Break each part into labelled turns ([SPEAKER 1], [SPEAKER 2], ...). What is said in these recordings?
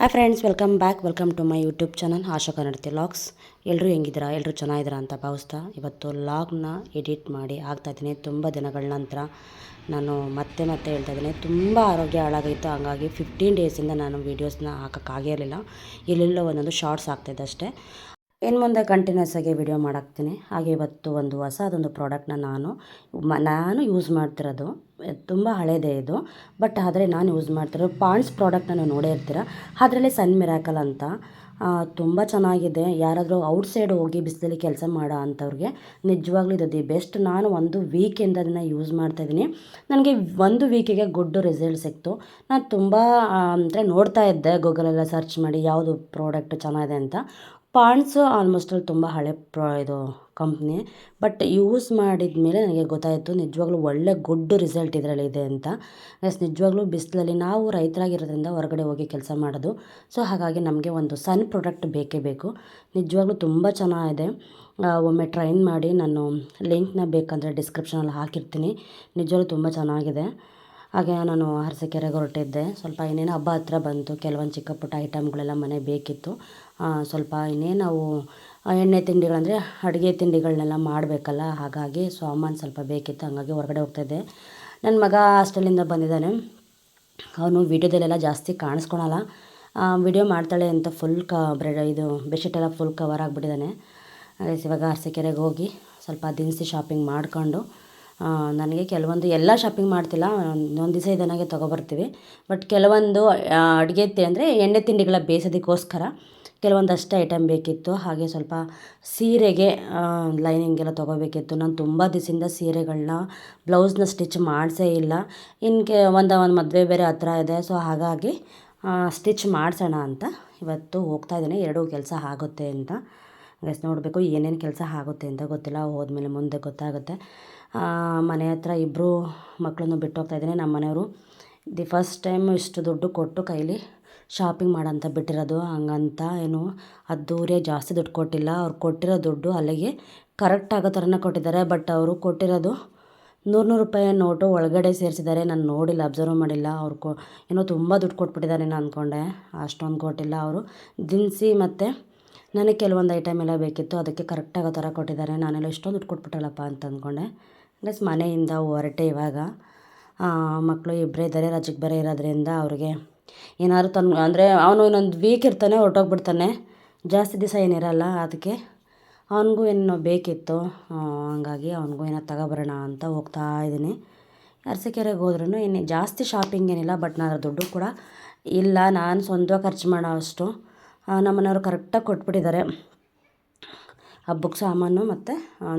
[SPEAKER 1] Hi friends welcome back welcome to my YouTube channel Asha Kannadathi logs ಎಲ್ಲರೂ ಹೆಂಗಿದ್ದೀರಾ? ಎಲ್ಲರೂ ಚೆನ್ನಾಗಿದ್ದೀರಾ ಅಂತ ಭಾವಿಸ್ತಾ ಇವತ್ತು ಲಾಗ್ನ ಎಡಿಟ್ ಮಾಡಿ ಆಗ್ತಾಯಿದ್ದೀನಿ ತುಂಬ ದಿನಗಳ ನಂತರ ನಾನು ಮತ್ತೆ ಮತ್ತೆ ಹೇಳ್ತಾ ಇದ್ದೀನಿ. ತುಂಬ ಆರೋಗ್ಯ ಹಾಳಾಗಿತ್ತು ಹಾಗಾಗಿ ಫಿಫ್ಟೀನ್ ಡೇಸಿಂದ ನಾನು ವೀಡಿಯೋಸ್ನ ಹಾಕೋಕ್ಕಾಗಿರಲಿಲ್ಲ ಎಲ್ಲೆಲ್ಲೋ ಒಂದೊಂದು ಶಾರ್ಟ್ಸ್ ಆಗ್ತಾಯಿದ್ದೆ ಅಷ್ಟೇ. ಇನ್ನು ಮುಂದೆ ಕಂಟಿನ್ಯೂಸ್ ಆಗಿ ವಿಡಿಯೋ ಮಾಡಾಕ್ತೀನಿ. ಹಾಗೆ ಇವತ್ತು ಒಂದು ಹೊಸದೊಂದು ಪ್ರಾಡಕ್ಟ್ನ ನಾನು ನಾನು ಯೂಸ್ ಮಾಡ್ತಿರೋದು. ತುಂಬ ಹಳೇದೇ ಇದು. ಬಟ್ ಆದರೆ ನಾನು ಯೂಸ್ ಮಾಡ್ತಿರೋ ಪಾಂಡ್ಸ್ ಪ್ರಾಡಕ್ಟ್ನ ನೀವು ನೋಡೇ ಇರ್ತೀರ? ಅದರಲ್ಲಿ ಸನ್ ಮಿರಾಕಲ್ ಅಂತ. ತುಂಬ ಚೆನ್ನಾಗಿದೆ. ಯಾರಾದರೂ ಔಟ್ ಸೈಡ್ ಹೋಗಿ ಬಿಸಿಲಲ್ಲಿ ಕೆಲಸ ಮಾಡೋ ಅಂಥವ್ರಿಗೆ ನಿಜವಾಗ್ಲೂ ಇದು ದಿ ಬೆಸ್ಟ್ ನಾನು ಒಂದು ವೀಕಿಂದ ಅದನ್ನು ಯೂಸ್ ಮಾಡ್ತಾಯಿದ್ದೀನಿ ನನಗೆ ಒಂದು ವೀಕಿಗೆ ಗುಡ್ ರಿಸಲ್ಟ್ ಸಿಕ್ತು. ನಾನು ತುಂಬ ಅಂದರೆ ನೋಡ್ತಾ ಇದ್ದೆ ಗೂಗಲೆಲ್ಲ ಸರ್ಚ್ ಮಾಡಿ ಯಾವುದು ಪ್ರಾಡಕ್ಟ್ ಚೆನ್ನಾಗಿದೆ ಅಂತ. ಪಾಂಡ್ಸು ಆಲ್ಮೋಸ್ಟ್ ಅಲ್ಲಿ ತುಂಬ ಹಳೆ ಪ್ರ ಇದು ಕಂಪ್ನಿ ಬಟ್ ಯೂಸ್ ಮಾಡಿದ ಮೇಲೆ ನನಗೆ ಗೊತ್ತಾಯಿತು, ನಿಜವಾಗ್ಲೂ ಒಳ್ಳೆ ಗುಡ್ ರಿಸಲ್ಟ್ ಇದರಲ್ಲಿ ಇದೆ ಅಂತ. ಎಸ್ ನಿಜವಾಗ್ಲೂ ಬಿಸಿಲಲ್ಲಿ ನಾವು ರೈತರಾಗಿರೋದ್ರಿಂದ ಹೊರಗಡೆ ಹೋಗಿ ಕೆಲಸ ಮಾಡೋದು. ಸೊ ಹಾಗಾಗಿ ನಮಗೆ ಒಂದು ಸನ್ ಪ್ರಾಡಕ್ಟ್ ಬೇಕೇ ಬೇಕು. ನಿಜವಾಗ್ಲೂ ತುಂಬ ಚೆನ್ನಾಗಿದೆ. ಒಮ್ಮೆ ಟ್ರೈನ್ ಮಾಡಿ ನಾನು ಲಿಂಕ್ನ ಬೇಕಂದರೆ ಡಿಸ್ಕ್ರಿಪ್ಷನಲ್ಲಿ ಹಾಕಿರ್ತೀನಿ. ನಿಜವಾಗ್ಲೂ ತುಂಬ ಚೆನ್ನಾಗಿದೆ. ಹಾಗೆ ನಾನು ಅರಸೀಕೆರೆಗೆ ಹೊರಟಿದ್ದೆ. ಸ್ವಲ್ಪ ಇನ್ನೇನು ಹಬ್ಬ ಹತ್ರ ಬಂತು. ಕೆಲವೊಂದು ಚಿಕ್ಕ ಪುಟ್ಟ ಐಟಮ್ಗಳೆಲ್ಲ ಮನೆ ಬೇಕಿತ್ತು. ಸ್ವಲ್ಪ ಇನ್ನೇ ನಾವು ಎಣ್ಣೆ ತಿಂಡಿಗಳಂದರೆ ಅಡುಗೆ ತಿಂಡಿಗಳನ್ನೆಲ್ಲ ಮಾಡಬೇಕಲ್ಲ, ಹಾಗಾಗಿ ಸಾಮಾನು ಸ್ವಲ್ಪ ಬೇಕಿತ್ತು, ಹಾಗಾಗಿ ಹೊರಗಡೆ ಹೋಗ್ತಾಯಿದ್ದೆ ನನ್ನ ಮಗ ಹಾಸ್ಟೆಲಿಂದ ಬಂದಿದ್ದಾನೆ. ಅವನು ವೀಡಿಯೋದಲ್ಲೆಲ್ಲ ಜಾಸ್ತಿ ಕಾಣಿಸ್ಕೊಳಲ್ಲ. ವಿಡಿಯೋ ಮಾಡ್ತಾಳೆ ಅಂತ ಫುಲ್ ಕ ಬ್ರೆಡ್ ಇದು ಬೆಡ್ಶೀಟೆಲ್ಲ ಫುಲ್ ಕವರ್ ಆಗಿಬಿಟ್ಟಿದ್ದಾನೆ. ಇವಾಗ ಅರಸೀಕೆರೆಗೆ ಹೋಗಿ ಸ್ವಲ್ಪ ದಿನಸಿ ಶಾಪಿಂಗ್ ಮಾಡಿಕೊಂಡು ನನಗೆ ಕೆಲವೊಂದು ಎಲ್ಲ ಶಾಪಿಂಗ್ ಮಾಡ್ತಿಲ್ಲ ಒಂದು ದಿವಸ ಇದನ್ನಾಗೆ ತೊಗೊಬರ್ತೀವಿ. ಬಟ್ ಕೆಲವೊಂದು ಅಡುಗೆ ಅಂದರೆ ಎಣ್ಣೆ ತಿಂಡಿಗಳ ಬೇಯಿಸೋದಕ್ಕೋಸ್ಕರ ಕೆಲವೊಂದು ಅಷ್ಟೇ ಐಟಮ್ ಬೇಕಿತ್ತು. ಹಾಗೆ ಸ್ವಲ್ಪ ಸೀರೆಗೆ ಲೈನಿಂಗ್ ಎಲ್ಲ ತೊಗೋಬೇಕಿತ್ತು. ನಾನು ತುಂಬ ದಿವಸದಿಂದ ಸೀರೆಗಳನ್ನ ಬ್ಲೌಸ್ನ ಸ್ಟಿಚ್ ಮಾಡಿಸೇ ಇಲ್ಲ. ಇನ್ಕೆ ಒಂದು ಒಂದು ಮದುವೆ ಬೇರೆ ಹತ್ರ ಇದೆ. ಸೊ, ಹಾಗಾಗಿ ಸ್ಟಿಚ್ ಮಾಡಿಸೋಣ ಅಂತ ಇವತ್ತು ಹೋಗ್ತಾ ಇದ್ದೀನಿ. ಎರಡೂ ಕೆಲಸ ಆಗುತ್ತೆ ಅಂತ. ಗೈಸ್, ನೋಡಬೇಕು ಏನೇನು ಕೆಲಸ ಆಗುತ್ತೆ ಅಂತ. ಗೊತ್ತಿಲ್ಲ, ಹೋದ್ಮೇಲೆ ಮುಂದೆ ಗೊತ್ತಾಗುತ್ತೆ. ಮನೆ ಹತ್ರ ಇಬ್ಬರು ಮಕ್ಕಳನ್ನು ಬಿಟ್ಟು ಹೋಗ್ತಾ ಇದ್ದೀನಿ. ನಮ್ಮ ಮನೆಯವರು ದಿ ಫಸ್ಟ್ ಟೈಮ್ ಇಷ್ಟು ದುಡ್ಡು ಕೊಟ್ಟು ಕೈಲಿ ಶಾಪಿಂಗ್ ಮಾಡಂತ ಬಿಟ್ಟಿರೋದು, ಹಂಗಂತ ಏನು ಅದ್ದೂರಿಯಾಗಿ ಜಾಸ್ತಿ ದುಡ್ಡು ಕೊಟ್ಟಿಲ್ಲ. ಅವ್ರು ಕೊಟ್ಟಿರೋ ದುಡ್ಡು ಅಲ್ಲಿಗೆ ಕರೆಕ್ಟ್ ಆಗೋ ಥರನೇ ಕೊಟ್ಟಿದ್ದಾರೆ. ಬಟ್ ಅವರು ಕೊಟ್ಟಿರೋದು ನೂರು ನೂರು ರೂಪಾಯಿ ನೋಟು ಒಳಗಡೆ ಸೇರಿಸಿದ್ದಾರೆ. ನಾನು ನೋಡಿಲ್ಲ ಅಬ್ಸರ್ವ್ ಮಾಡಿಲ್ಲ. ಅವ್ರು ಕೊ, ಏನೋ ತುಂಬ ದುಡ್ಡು ಕೊಟ್ಬಿಟ್ಟಿದ್ದಾರೆ ನಾನು ಅಂದ್ಕೊಂಡೆ ಅಷ್ಟೊಂದು ಕೊಟ್ಟಿಲ್ಲ ಅವರು. ದಿನಸಿ ಮತ್ತು ನನಗೆ ಕೆಲವೊಂದು ಐಟಮ್ ಎಲ್ಲ ಬೇಕಿತ್ತು. ಅದಕ್ಕೆ ಕರೆಕ್ಟ್ ಆಗೋ ಥರ ಕೊಟ್ಟಿದ್ದಾರೆ. ನಾನೆಲ್ಲ ಇಷ್ಟೊಂದು ದುಡ್ಡು ಕೊಟ್ಬಿಟ್ಟಲ್ಲಪ್ಪ ಅಂತ ಅಂದ್ಕೊಂಡೆ ಪ್ಲಸ್ ಮನೆಯಿಂದ ಹೊರಟೆ ಇವಾಗ. ಮಕ್ಕಳು ಇಬ್ಬರೇ ಇದ್ದಾರೆ. ರಜಕ್ಕೆ ಬೇರೆ ಇರೋದ್ರಿಂದ ಅವ್ರಿಗೆ ಏನಾದ್ರು ತಂದು ಅಂದರೆ ಅವನು ಇನ್ನೊಂದು ವೀಕ್ ಇರ್ತಾನೆ, ಹೊರ್ಟೋಗ್ಬಿಡ್ತಾನೆ. ಜಾಸ್ತಿ ದಿವಸ ಏನಿರಲ್ಲ ಅದಕ್ಕೆ. ಅವನಿಗೂ ಏನೋ ಬೇಕಿತ್ತು. ಹಂಗಾಗಿ ಅವನಿಗೂ ಏನೋ ತಗೋಬರೋಣ ಅಂತ ಹೋಗ್ತಾ ಇದ್ದೀನಿ. ಅರಸಿಕೆರೆಗೆ ಹೋದ್ರೂ ಇನ್ನು ಜಾಸ್ತಿ ಶಾಪಿಂಗ್ ಏನಿಲ್ಲ ಬಟ್ ನಾನು ದುಡ್ಡು ಕೂಡ ಇಲ್ಲ. ನಾನು ಸ್ವಂತ ಖರ್ಚು ಮಾಡೋ ಅಷ್ಟು. ನಮ್ಮನೆಯವರು ಕರೆಕ್ಟಾಗಿ ಕೊಟ್ಬಿಟ್ಟಿದ್ದಾರೆ. ಹಬ್ಬಕ್ಕೆ ಸಾಮಾನು ಮತ್ತು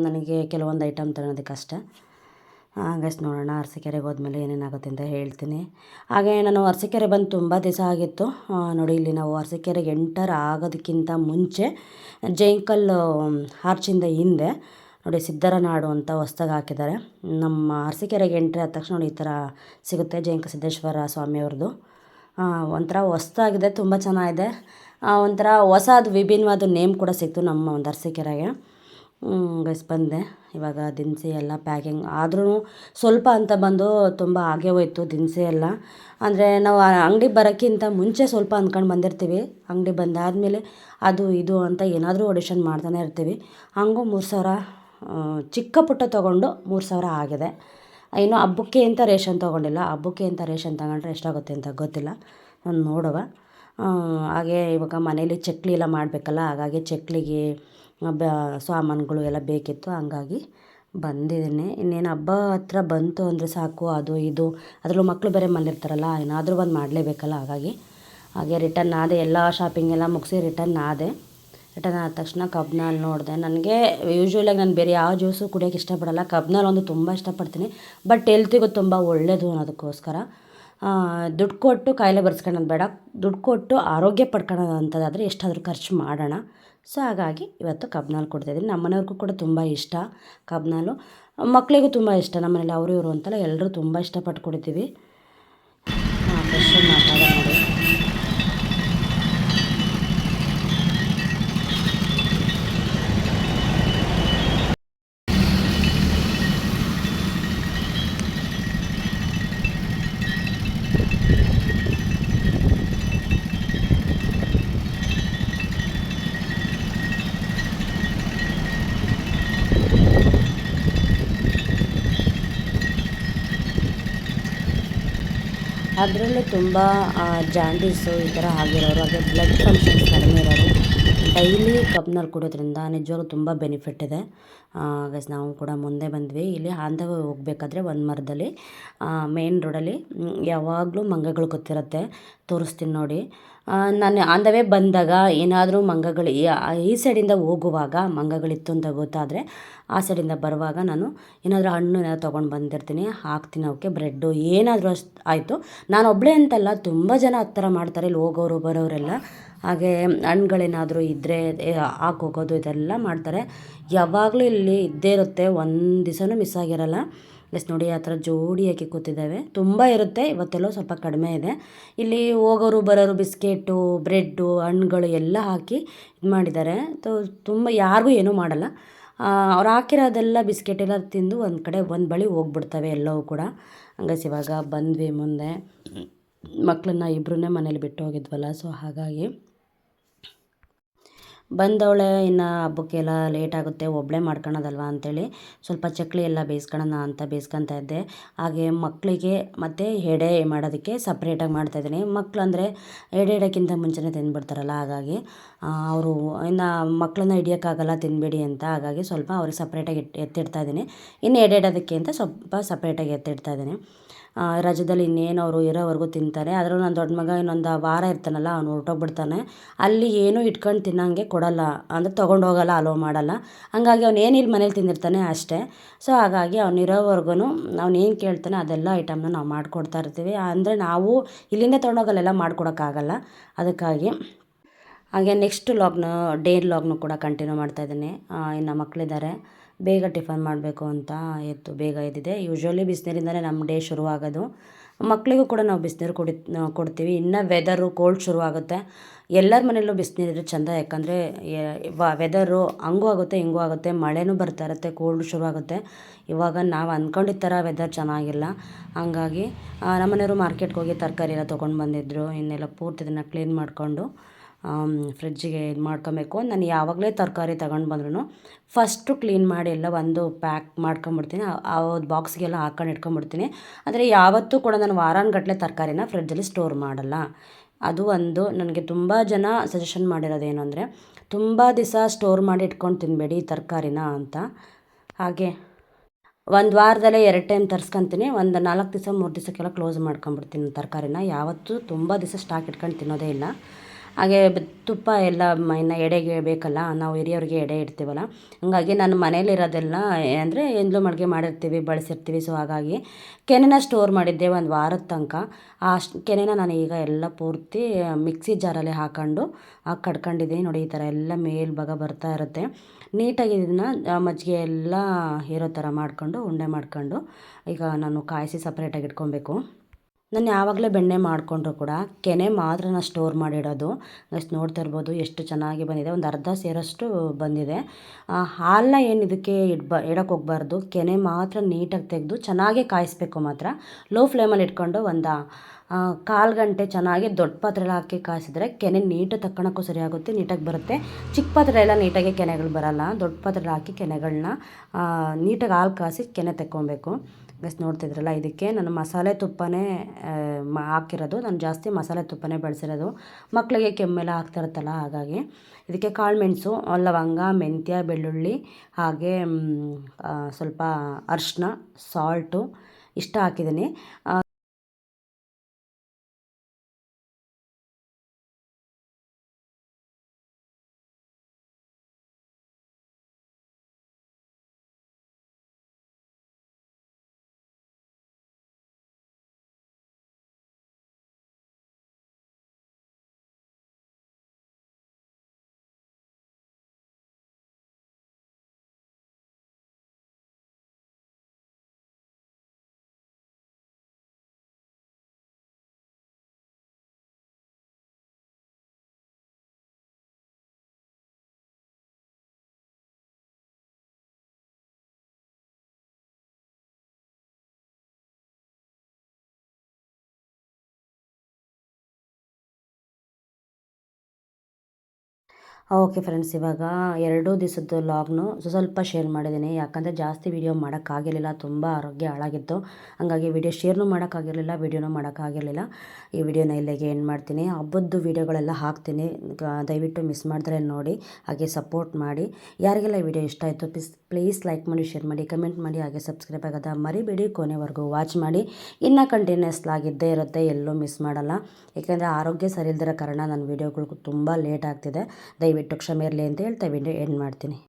[SPEAKER 1] ನನಗೆ ಕೆಲವೊಂದು ಐಟಮ್ ತಗೊಳೋದಕ್ಕಷ್ಟೆ ಗೈಸ್ ನೋಡೋಣ ಅರಸೀಕೆರೆಗೆ ಹೋದ್ಮೇಲೆ ಏನೇನಾಗುತ್ತೆ ಅಂತ ಹೇಳ್ತೀನಿ. ಹಾಗೆ ನಾನು ಅರಸೀಕೆರೆ ಬಂದು ತುಂಬ ದಿವಸ ಆಗಿತ್ತು. ನೋಡಿ ಇಲ್ಲಿ ನಾವು ಅರಸೀಕೆರೆಗೆ ಎಂಟರ್ ಆಗೋದಕ್ಕಿಂತ ಮುಂಚೆ ಜೈಂಕಲ್ ಆರ್ಚಿಂದ ಹಿಂದೆ ನೋಡಿ ಸಿದ್ದರನಾಡು ಅಂತ ಹೊಸ್ದಾಗಿ ಹಾಕಿದ್ದಾರೆ. ನಮ್ಮ ಅರಸೀಕೆರೆಗೆ ಎಂಟ್ರಿ ಆದ ತಕ್ಷಣ ನೋಡಿ ಈ ಥರ ಸಿಗುತ್ತೆ ಜೈಂಕ ಸಿದ್ದೇಶ್ವರ ಸ್ವಾಮಿಯವ್ರದ್ದು ಒಂಥರ ಹೊಸ್ದಾಗಿದೆ, ತುಂಬ ಚೆನ್ನಾಗಿದೆ. ಒಂಥರ ಹೊಸದು ವಿಭಿನ್ನವಾದ ನೇಮ್ ಕೂಡ ಸಿಕ್ತು ನಮ್ಮ ಒಂದು ಅರಸೀಕೆರೆಗೆ ಬಂದೆ. ಇವಾಗ ದಿನಸಿ ಎಲ್ಲ ಪ್ಯಾಕಿಂಗ್ ಆದ್ರೂ ಸ್ವಲ್ಪ ಅಂತ ಬಂದು ತುಂಬ ಆಗೇ ಹೋಯ್ತು ದಿನಸಿ ಎಲ್ಲ. ಅಂದರೆ ನಾವು ಅಂಗಡಿ ಬರೋಕ್ಕಿಂತ ಮುಂಚೆ ಸ್ವಲ್ಪ ಅಂದ್ಕೊಂಡು ಬಂದಿರ್ತೀವಿ. ಅಂಗಡಿ ಬಂದಾದಮೇಲೆ ಅದು ಇದು ಅಂತ ಏನಾದರೂ ಆಡಿಷನ್ ಮಾಡ್ತಾನೆ ಇರ್ತೀವಿ. ಹಂಗೂ ಮೂರು ಸಾವಿರ ಚಿಕ್ಕ ಪುಟ್ಟ ತೊಗೊಂಡು ಮೂರು ಸಾವಿರ ಆಗಿದೆ. ಇನ್ನು ಹಬ್ಬಕ್ಕೆ ಅಂತ ರೇಷನ್ ತೊಗೊಂಡಿಲ್ಲ. ಹಬ್ಬಕ್ಕೆ ಅಂತ ರೇಷನ್ ತಗೊಂಡ್ರೆ ಎಷ್ಟಾಗುತ್ತೆ ಅಂತ ಗೊತ್ತಿಲ್ಲ. ನಾನು ನೋಡುವ. ಹಾಗೆ ಇವಾಗ ಮನೇಲಿ ಚಕ್ಲಿ ಎಲ್ಲ ಮಾಡಬೇಕಲ್ಲ, ಹಾಗಾಗಿ ಚಕ್ಲಿಗೆ ಬ ಸಾಮಾನುಗಳು ಎಲ್ಲ ಬೇಕಿತ್ತು, ಹಂಗಾಗಿ ಬಂದಿದ್ದೀನಿ. ಇನ್ನೇನು ಹಬ್ಬ ಹತ್ರ ಬಂತು ಅಂದರೆ ಸಾಕು, ಅದು ಇದು. ಅದರಲ್ಲೂ ಮಕ್ಕಳು ಬೇರೆ ಮನೇಲಿರ್ತಾರಲ್ಲ ಏನಾದರೂ ಒಂದು ಮಾಡಲೇಬೇಕಲ್ಲ, ಹಾಗಾಗಿ. ಹಾಗೆ ರಿಟರ್ನ್ ಆದೆ, ಎಲ್ಲ ಶಾಪಿಂಗ್ ಎಲ್ಲ ಮುಗಿಸಿ ರಿಟರ್ನ್ ಆದೆ. ರಿಟರ್ನ್ ಆದ ತಕ್ಷಣ ಕಬ್ನಲ್ಲಿ ನೋಡಿದೆ. ನನಗೆ ಯೂಶ್ವಲಾಗಿ ನಾನು ಬೇರೆ ಯಾವ ಜ್ಯೂಸು ಕುಡಿಯೋಕ್ಕೆ ಇಷ್ಟಪಡಲ್ಲ. ಕಬ್ನಲ್ಲಿ ಒಂದು ತುಂಬ ಇಷ್ಟಪಡ್ತೀನಿ. ಬಟ್ ಹೆಲ್ತಿಗೂ ತುಂಬ ಒಳ್ಳೆಯದು ಅನ್ನೋದಕ್ಕೋಸ್ಕರ. ದುಡ್ಡು ಕೊಟ್ಟು ಕಾಯಿಲೆ ಬರ್ಸ್ಕೊಳ್ಳೋದು ಬೇಡ. ದುಡ್ಡು ಕೊಟ್ಟು ಆರೋಗ್ಯ ಪಡ್ಕೊಳ್ಳೋದು ಅಂಥದ್ದಾದರೆ ಎಷ್ಟಾದರೂ ಖರ್ಚು ಮಾಡೋಣ. ಸೊ ಹಾಗಾಗಿ ಇವತ್ತು ಕಬ್ನಾಲ್ ಕೊಡ್ತಾಯಿದ್ದೀನಿ ನಮ್ಮ ಮನೆಯವ್ರಿಗೂ ಕೂಡ ತುಂಬ ಇಷ್ಟ ಕಬ್ನಾಲು ಮಕ್ಕಳಿಗೂ ತುಂಬ ಇಷ್ಟ. ನಮ್ಮನೇಲಿ ಅವರು ಇವರು ಅಂತಲ್ಲ ಎಲ್ಲರೂ ತುಂಬ ಇಷ್ಟಪಟ್ಟು ಕುಡಿತೀವಿ ಅದರಲ್ಲೂ ತುಂಬ ಜಾಂಡೀಸು ಈ ಥರ ಆಗಿರೋರು, ಹಾಗೆ ಬ್ಲಡ್ ಫಂಕ್ಷನ್ಸ್ ಕಡಿಮೆ ಇರೋರು ಡೈಲಿ ಕಬ್ನಲ್ಲಿ ಕುಡಿಯೋದ್ರಿಂದ ನಿಜವಾಗ್ಲೂ ತುಂಬ ಬೆನಿಫಿಟ್ ಇದೆ. ಗೈಸ್ ನಾವು ಕೂಡ ಮುಂದೆ ಬಂದ್ವಿ. ಇಲ್ಲಿ ಆನ್ ವೇ ಹೋಗ್ಬೇಕಾದ್ರೆ ಒಂದು ಮರದಲ್ಲಿ ಮೇನ್ ರೋಡಲ್ಲಿ ಯಾವಾಗಲೂ ಮಂಗಗಳು ಗೊತ್ತಿರುತ್ತೆ. ತೋರಿಸ್ತೀನಿ ನೋಡಿ. ನಾನು ಆನ್ ದ ವೇ ಬಂದಾಗ ಏನಾದರೂ ಮಂಗಗಳು, ಈ ಸೈಡಿಂದ ಹೋಗುವಾಗ ಮಂಗಗಳಿತ್ತು ಅಂತ ಗೊತ್ತಾದರೆ ಆ ಸೈಡಿಂದ ಬರುವಾಗ ನಾನು ಏನಾದರೂ ಹಣ್ಣು ಏನಾದರೂ ತೊಗೊಂಡು ಬಂದಿರ್ತೀನಿ, ಹಾಕ್ತೀನಿ, ಅವಕ್ಕೆ ಬ್ರೆಡ್ಡು ಏನಾದರೂ ಅಷ್ಟು ಆಯಿತು. ನಾನು ಒಬ್ಬಳೇ ಅಂತಲ್ಲ, ತುಂಬ ಜನ ಆ ಥರ ಮಾಡ್ತಾರೆ, ಇಲ್ಲಿ ಹೋಗೋರು ಬರೋರೆಲ್ಲ. ಹಾಗೆ ಹಣ್ಣುಗಳೇನಾದರೂ ಇದ್ದರೆ ಹಾಕೋಗೋದು ಇದೆಲ್ಲ ಮಾಡ್ತಾರೆ. ಯಾವಾಗಲೂ ಇಲ್ಲಿ ಇದ್ದೇ ಇರುತ್ತೆ, ಒಂದು ದಿವಸನೂ ಮಿಸ್ ಆಗಿರಲ್ಲ. ಎಸ್ ನೋಡಿ ಆ ಥರ ಜೋಡಿಯಾಗಿ ಕೂತಿದ್ದಾವೆ. ತುಂಬ ಇರುತ್ತೆ, ಇವತ್ತೆಲ್ಲೋ ಸ್ವಲ್ಪ ಕಡಿಮೆ ಇದೆ. ಇಲ್ಲಿ ಹೋಗೋರು, ಬರೋರು ಬಿಸ್ಕೆಟು, ಬ್ರೆಡ್ಡು, ಹಣ್ಣುಗಳು ಎಲ್ಲ ಹಾಕಿ ಇದು ಮಾಡಿದ್ದಾರೆ. ತುಂಬ ಯಾರಿಗೂ ಏನೂ ಮಾಡಲ್ಲ. ಅವ್ರು ಹಾಕಿರೋದೆಲ್ಲ ಬಿಸ್ಕೆಟ್ ಎಲ್ಲ ತಿಂದು ಒಂದು ಕಡೆ ಒಂದು ಬಳಿ ಹೋಗ್ಬಿಡ್ತವೆ ಎಲ್ಲವೂ ಕೂಡ. ಹಂಗಸ್ ಇವಾಗ ಬಂದ್ವಿ ಮುಂದೆ. ಮಕ್ಕಳನ್ನ ಇಬ್ಬರನ್ನೇ ಮನೇಲಿ ಬಿಟ್ಟು ಹೋಗಿದ್ವಲ್ಲ ಸೊ ಹಾಗಾಗಿ ಬಂದವಳೆ ಇನ್ನು ಹಬ್ಬಕ್ಕೆಲ್ಲ ಲೇಟ್ ಆಗುತ್ತೆ ಒಬ್ಬಳೇ ಮಾಡ್ಕೊಳೋದಲ್ವ ಅಂಥೇಳಿ ಸ್ವಲ್ಪ ಚಕ್ಲಿ ಎಲ್ಲ ಬೇಯಿಸ್ಕೊಳ್ಳೋಣ ಅಂತ ಬೇಯಿಸ್ಕೊತಾ ಇದ್ದೆ. ಹಾಗೆ ಮಕ್ಕಳಿಗೆ ಮತ್ತು ಎಡೆ ಮಾಡೋದಕ್ಕೆ ಸಪ್ರೇಟಾಗಿ ಮಾಡ್ತಾಯಿದ್ದೀನಿ ಮಕ್ಳು ಅಂದರೆ ಎಡೆ ಇಡೋಕ್ಕಿಂತ ಮುಂಚೆನೇ ತಿಂದ್ಬಿಡ್ತಾರಲ್ಲ, ಹಾಗಾಗಿ ಅವರು ಇನ್ನು ಮಕ್ಕಳನ್ನ ಹಿಡಿಯೋಕ್ಕಾಗಲ್ಲ ತಿನ್ನಬೇಡಿ ಅಂತ, ಹಾಗಾಗಿ ಸ್ವಲ್ಪ ಅವ್ರಿಗೆ ಸಪ್ರೇಟಾಗಿ ಎತ್ತಿಡ್ತಾ ಇದ್ದೀನಿ. ಇನ್ನು ಎಡೆ ಇಡೋದಕ್ಕೆ ಅಂತ ಸ್ವಲ್ಪ ಸಪ್ರೇಟಾಗಿ ಎತ್ತಿಡ್ತಾ ಇದ್ದೀನಿ. ರಜದಲ್ಲಿ ಇನ್ನೇನು ಅವರು ಇರೋವರೆಗೂ ತಿಂತಾರೆ. ಆದರೂ ನನ್ನ ದೊಡ್ಡ ಮಗ ಇನ್ನೊಂದು ವಾರ ಇರ್ತಾನಲ್ಲ, ಅವ್ನು ಹೊರ್ಟೋಗ್ಬಿಡ್ತಾನೆ. ಅಲ್ಲಿ ಏನೂ ಇಟ್ಕೊಂಡು ತಿನ್ನೋಂಗೆ ಕೊಡಲ್ಲ. ಅಂದರೆ ತೊಗೊಂಡು ಹೋಗಲ್ಲ ಅಲೋ ಮಾಡಲ್ಲ. ಹಂಗಾಗಿ ಅವ್ನು ಏನು ಇಲ್ಲಿ ಮನೇಲಿ ತಿಂದಿರ್ತಾನೆ ಅಷ್ಟೇ. ಸೊ ಹಾಗಾಗಿ ಅವ್ನು ಇರೋವರೆಗೂ ಅವ್ನು ಏನು ಕೇಳ್ತಾನೆ ಅದೆಲ್ಲ ಐಟಮ್ನ ನಾವು ಮಾಡಿಕೊಡ್ತಾ ಇರ್ತೀವಿ. ಅಂದರೆ ನಾವು ಇಲ್ಲಿಂದ ತೊಗೊಂಡೋಗಲ್ಲೆಲ್ಲ ಮಾಡ್ಕೊಡೋಕ್ಕಾಗಲ್ಲ ಅದಕ್ಕಾಗಿ ಹಾಗೆ ನೆಕ್ಸ್ಟ್ ಲಾಗ್ನು ಡೇ ಲಾಗ್ನು ಕೂಡ ಕಂಟಿನ್ಯೂ ಮಾಡ್ತಾಯಿದ್ದೀನಿ ಇನ್ನು ಮಕ್ಕಳಿದ್ದಾರೆ ಬೇಗ ಟಿಫನ್ ಮಾಡಬೇಕು ಅಂತ ಎದ್ದು ಬೇಗ ಎದ್ದಿದೆ. ಯೂಶ್ವಲಿ ಬಿಸಿನೀರಿಂದಲೇ ನಮ್ಮ ಡೇ ಶುರುವಾಗೋದು. ಮಕ್ಕಳಿಗೂ ಕೂಡ ನಾವು ಬಿಸಿನೀರು ಕುಡಿ ಕೊಡ್ತೀವಿ. ಇನ್ನು ವೆದರು ಕೋಲ್ಡ್ ಶುರುವಾಗುತ್ತೆ. ಎಲ್ಲರ ಮನೆಯಲ್ಲೂ ಬಿಸಿನೀರಿದ್ರೆ ಚೆಂದ, ಯಾಕಂದರೆ ವೆದರು ಹಂಗೂ ಆಗುತ್ತೆ, ಹಿಂಗೂ ಆಗುತ್ತೆ. ಮಳೆನೂ ಬರ್ತಾ ಇರುತ್ತೆ ಕೋಲ್ಡ್ ಶುರುವಾಗುತ್ತೆ. ಇವಾಗ ನಾವು ಅಂದ್ಕೊಂಡಿದ್ದ ಥರ ವೆದರ್ ಚೆನ್ನಾಗಿಲ್ಲ. ಹಂಗಾಗಿ ನಮ್ಮನೆಯವರು ಮಾರ್ಕೆಟ್ಗೆ ಹೋಗಿ ತರಕಾರಿ ಎಲ್ಲ ತೊಗೊಂಡು ಬಂದಿದ್ದರು ಇನ್ನೆಲ್ಲ ಪೂರ್ತಿ ಇದನ್ನು ಕ್ಲೀನ್ ಮಾಡಿಕೊಂಡು ಫ್ರಿಜ್ಜಿಗೆ ಇದು ಮಾಡ್ಕೊಬೇಕು ನಾನು ಯಾವಾಗಲೇ ತರಕಾರಿ ತಗೊಂಡು ಬಂದ್ರೂ ಫಸ್ಟು ಕ್ಲೀನ್ ಮಾಡಿ ಎಲ್ಲ ಒಂದು ಪ್ಯಾಕ್ ಮಾಡ್ಕೊಂಬಿಡ್ತೀನಿ. ಆ ಬಾಕ್ಸ್ಗೆಲ್ಲ ಹಾಕೊಂಡು ಇಟ್ಕೊಂಬಿಡ್ತೀನಿ. ಆದರೆ ಯಾವತ್ತೂ ಕೂಡ ನಾನು ವಾರಾನುಗಟ್ಲೆ ತರಕಾರಿನ ಫ್ರಿಡ್ಜಲ್ಲಿ ಸ್ಟೋರ್ ಮಾಡಲ್ಲ. ಅದು ಒಂದು ನನಗೆ ತುಂಬ ಜನ ಸಜೆಷನ್ ಮಾಡಿರೋದೇನು ಅಂದರೆ, ತುಂಬ ದಿವಸ ಸ್ಟೋರ್ ಮಾಡಿ ಇಟ್ಕೊಂಡು ತಿನ್ನಬೇಡಿ ತರಕಾರಿನ ಅಂತ. ಹಾಗೆ ಒಂದು ವಾರದಲ್ಲೇ ಎರಡು ಟೈಮ್ ತರ್ಸ್ಕೊತೀನಿ. ಒಂದು ನಾಲ್ಕು ದಿವಸ ಮೂರು ದಿವಸಕ್ಕೆಲ್ಲ ಕ್ಲೋಸ್ ಮಾಡ್ಕೊಂಬಿಡ್ತೀನಿ ತರಕಾರಿನ. ಯಾವತ್ತೂ ತುಂಬ ದಿವಸ ಸ್ಟಾಕ್ ಇಟ್ಕೊಂಡು ತಿನ್ನೋದೇ ಇಲ್ಲ. ಹಾಗೆ ತುಪ್ಪ ಎಲ್ಲ ಇನ್ನು ಎಡೆಗೆ ಬೇಕಲ್ಲ ನಾವು ಹಿರಿಯವ್ರಿಗೆ ಎಡೆ ಇಡ್ತೀವಲ್ಲ, ಹಾಗಾಗಿ ನಾನು ಮನೇಲಿರೋದೆಲ್ಲ ಅಂದರೆ ಎಂದ್ಲು ಮಡಿಗೆ ಮಾಡಿರ್ತೀವಿ, ಬಳಸಿರ್ತೀವಿ ಸೊ ಹಾಗಾಗಿ ಕೆನೆನ ಸ್ಟೋರ್ ಮಾಡಿದ್ದೆ ಒಂದು ವಾರದ ತನಕ. ಆ ಕೆನೆನ ನಾನು ಈಗ ಎಲ್ಲ ಪೂರ್ತಿ ಮಿಕ್ಸಿ ಜಾರಲ್ಲಿ ಹಾಕೊಂಡು ಕಡ್ಕೊಂಡಿದ್ದೀನಿ ನೋಡಿ, ಈ ಥರ ಎಲ್ಲ ಮೇಲ್ಭಾಗ ಬರ್ತಾ ಇರುತ್ತೆ. ನೀಟಾಗಿ ಇದನ್ನು ಮಜ್ಜಿಗೆ ಎಲ್ಲ ಇರೋ ಥರ ಮಾಡಿಕೊಂಡು, ಉಂಡೆ ಮಾಡ್ಕೊಂಡು, ಈಗ ನಾನು ಕಾಯಿಸಿ ಸಪ್ರೇಟಾಗಿ ಇಟ್ಕೊಬೇಕು. ನಾನು ಯಾವಾಗಲೇ ಬೆಣ್ಣೆ ಮಾಡಿಕೊಂಡ್ರು ಕೂಡ ಕೆನೆ ಮಾತ್ರ ನಾನು ಸ್ಟೋರ್ ಮಾಡಿಡೋದು. ನೆಕ್ಸ್ಟ್ ನೋಡ್ತಾ ಇರ್ಬೋದು ಎಷ್ಟು ಚೆನ್ನಾಗಿ ಬಂದಿದೆ. ಒಂದು ಅರ್ಧ ಸೇರಷ್ಟು ಬಂದಿದೆ. ಹಾಲನ್ನ ಏನು ಇದಕ್ಕೆ ಇಡ್ಬ ಇಡಕ್ಕೆ ಹೋಗ್ಬಾರ್ದು. ಕೆನೆ ಮಾತ್ರ ನೀಟಾಗಿ ತೆಗೆದು ಚೆನ್ನಾಗಿ ಕಾಯಿಸ್ಬೇಕು ಮಾತ್ರ. ಲೋ ಫ್ಲೇಮಲ್ಲಿ ಇಟ್ಕೊಂಡು ಒಂದು ಕಾಲು ಗಂಟೆ ಚೆನ್ನಾಗಿ ದೊಡ್ಡ ಪಾತ್ರೆಲ್ಲ ಹಾಕಿ ಕಾಯಿಸಿದ್ರೆ ಕೆನೆ ನೀಟಾಗಿ ತಕ್ಕೊಳಕ್ಕೂ ಸರಿಯಾಗುತ್ತೆ, ನೀಟಾಗಿ ಬರುತ್ತೆ. ಚಿಕ್ಕ ಪಾತ್ರೆ ಎಲ್ಲ ನೀಟಾಗಿ ಕೆನೆಗಳು ಬರೋಲ್ಲ. ದೊಡ್ಡ ಪಾತ್ರೆಲ್ಲ ಹಾಕಿ ಕೆನೆಗಳನ್ನ ನೀಟಾಗಿ ಹಾಲು ಕಾಯಿಸಿ ಕೆನೆ ತೆಕ್ಕೊಬೇಕು. ಗಸ್ ನೋಡ್ತಿದ್ರಲ್ಲ, ಇದಕ್ಕೆ ನಾನು ಮಸಾಲೆ ತುಪ್ಪನೇ ಹಾಕಿರೋದು. ನಾನು ಜಾಸ್ತಿ ಮಸಾಲೆ ತುಪ್ಪನೇ ಬಳಸಿರೋದು. ಮಕ್ಕಳಿಗೆ ಕೆಮ್ಮೆಲ್ಲ ಹಾಕ್ತಿರತ್ತಲ್ಲ ಹಾಗಾಗಿ. ಇದಕ್ಕೆ ಕಾಳು ಮೆಣಸು, ಲವಂಗ, ಮೆಂತ್ಯ, ಬೆಳ್ಳುಳ್ಳಿ, ಹಾಗೆ ಸ್ವಲ್ಪ ಅರಿಶಿನ, ಸಾಲ್ಟು ಇಷ್ಟ ಹಾಕಿದ್ದೀನಿ. ಓಕೆ ಫ್ರೆಂಡ್ಸ್, ಇವಾಗ ಎರಡೂ ದಿವಸದ್ದು ಲಾಗ್ನು ಸ್ವಲ್ಪ ಶೇರ್ ಮಾಡಿದ್ದೀನಿ. ಯಾಕಂದರೆ ಜಾಸ್ತಿ ವೀಡಿಯೋ ಮಾಡೋಕ್ಕಾಗಿರಲಿಲ್ಲ, ತುಂಬ ಆರೋಗ್ಯ ಹಾಳಾಗಿತ್ತು. ಹಾಗಾಗಿ ವೀಡಿಯೋ ಶೇರ್ನೂ ಮಾಡೋಕ್ಕಾಗಿರಲಿಲ್ಲ ವೀಡಿಯೋನೂ ಮಾಡೋಕ್ಕಾಗಿರಲಿಲ್ಲ. ಈ ವಿಡಿಯೋನ ಇಲ್ಲಿಗೆ ಏನು ಮಾಡ್ತೀನಿ. ಹಬ್ಬದ್ದು ವೀಡಿಯೋಗಳೆಲ್ಲ ಹಾಕ್ತೀನಿ. ದಯವಿಟ್ಟು ಮಿಸ್ ಮಾಡಿದ್ರೆ ನೋಡಿ, ಹಾಗೆ ಸಪೋರ್ಟ್ ಮಾಡಿ. ಯಾರಿಗೆಲ್ಲ ಈ ವಿಡಿಯೋ ಇಷ್ಟ ಆಯಿತು ಪ್ಲೀಸ್ ಪ್ಲೀಸ್ ಲೈಕ್ ಮಾಡಿ ಶೇರ್ ಮಾಡಿ ಕಮೆಂಟ್ ಮಾಡಿ, ಹಾಗೆ ಸಬ್ಸ್ಕ್ರೈಬ್ ಆಗದ ಮರಿಬೇಡಿ. ಕೊನೆವರೆಗೂ ವಾಚ್ ಮಾಡಿ. ಇನ್ನೂ ಕಂಟಿನ್ಯೂಸ್ ಆಗಿದ್ದೇ ಇರುತ್ತೆ, ಎಲ್ಲೂ ಮಿಸ್ ಮಾಡಲ್ಲ. ಏಕೆಂದರೆ ಆರೋಗ್ಯ ಸರಿ ಇಲ್ದಿರೋ ಕಾರಣ ನನ್ನ ವೀಡಿಯೋಗಳು ತುಂಬ ಲೇಟ್ ಆಗ್ತಿದೆ. ದಯವಿಟ್ಟು ಕ್ಷಮೆ ಇರಲಿ ಅಂತ ಹೇಳ್ತಾ ವಿಡಿಯೋ ಎಂಡ್ ಮಾಡ್ತೀನಿ.